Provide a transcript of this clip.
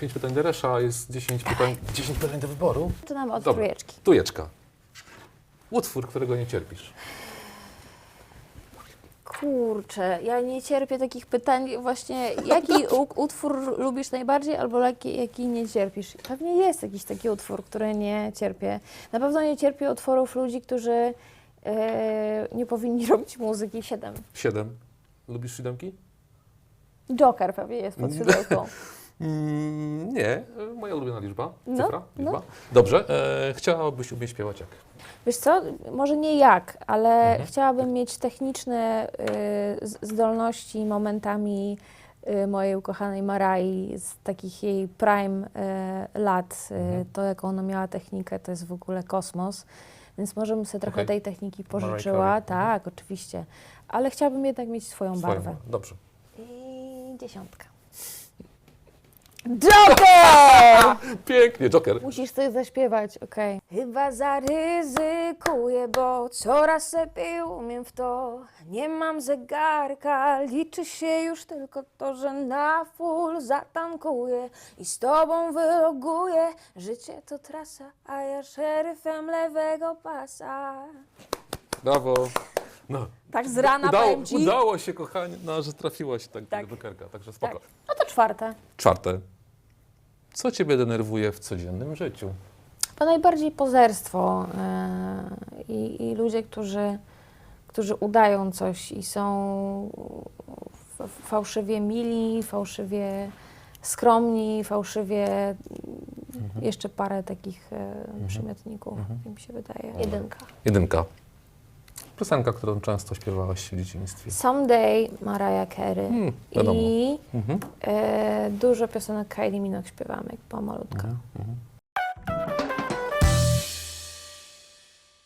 5 pytań do Resza, jest 10 pytań, 10 pytań do wyboru. Zaczynamy od Dobra. trójeczki. Tujeczka. Utwór, którego nie cierpisz. Kurczę, ja nie cierpię takich pytań. Właśnie, jaki u- utwór lubisz najbardziej albo jaki, jaki nie cierpisz? Pewnie jest jakiś taki utwór, który nie cierpię. Na pewno nie cierpię utworów ludzi, którzy e, nie powinni robić muzyki. Siedem. 7. Lubisz siódemki? Joker pewnie jest pod siódemką. Mm, nie, moja ulubiona liczba. No, Cyfra, no. liczba. Dobrze, e, chciałabyś umieć śpiewać jak? Wiesz co, może nie jak, ale Mhm. chciałabym mieć techniczne y, zdolności momentami y, mojej ukochanej Marai z takich jej prime y, lat. Y, Mhm. To, jaką ona miała technikę, to jest w ogóle kosmos. Więc może bym sobie trochę tej techniki pożyczyła. Carey. Tak, oczywiście. Ale chciałabym jednak mieć swoją Swoją. barwę. Dobrze. I dziesiątka. Joker! Pięknie, Joker. Musisz coś zaśpiewać, okej. Chyba zaryzykuję, bo coraz lepiej umiem w to. Nie mam zegarka, liczy się już tylko to, że na full zatankuję i z tobą wyloguję. Życie to trasa, a ja szeryfem lewego pasa. Brawo. No. Tak z rana udało, powiem ci. udało się, kochanie, no, że trafiłaś tak, Tak. do także spoko. Tak. No to czwarte. Czwarte. Co ciebie denerwuje w codziennym życiu? To najbardziej pozerstwo e, i, ludzie, którzy, którzy udają coś i są fałszywie mili, fałszywie skromni, fałszywie jeszcze parę takich e, przymiotników, mi się wydaje. Jedynka. Jedynka. Piosenka, którą często śpiewałaś w dzieciństwie. Someday Mariah Carey Hmm, wiadomo. i Mhm. e, dużo piosenek Kylie Minogue śpiewamy, jak była malutka. Mhm.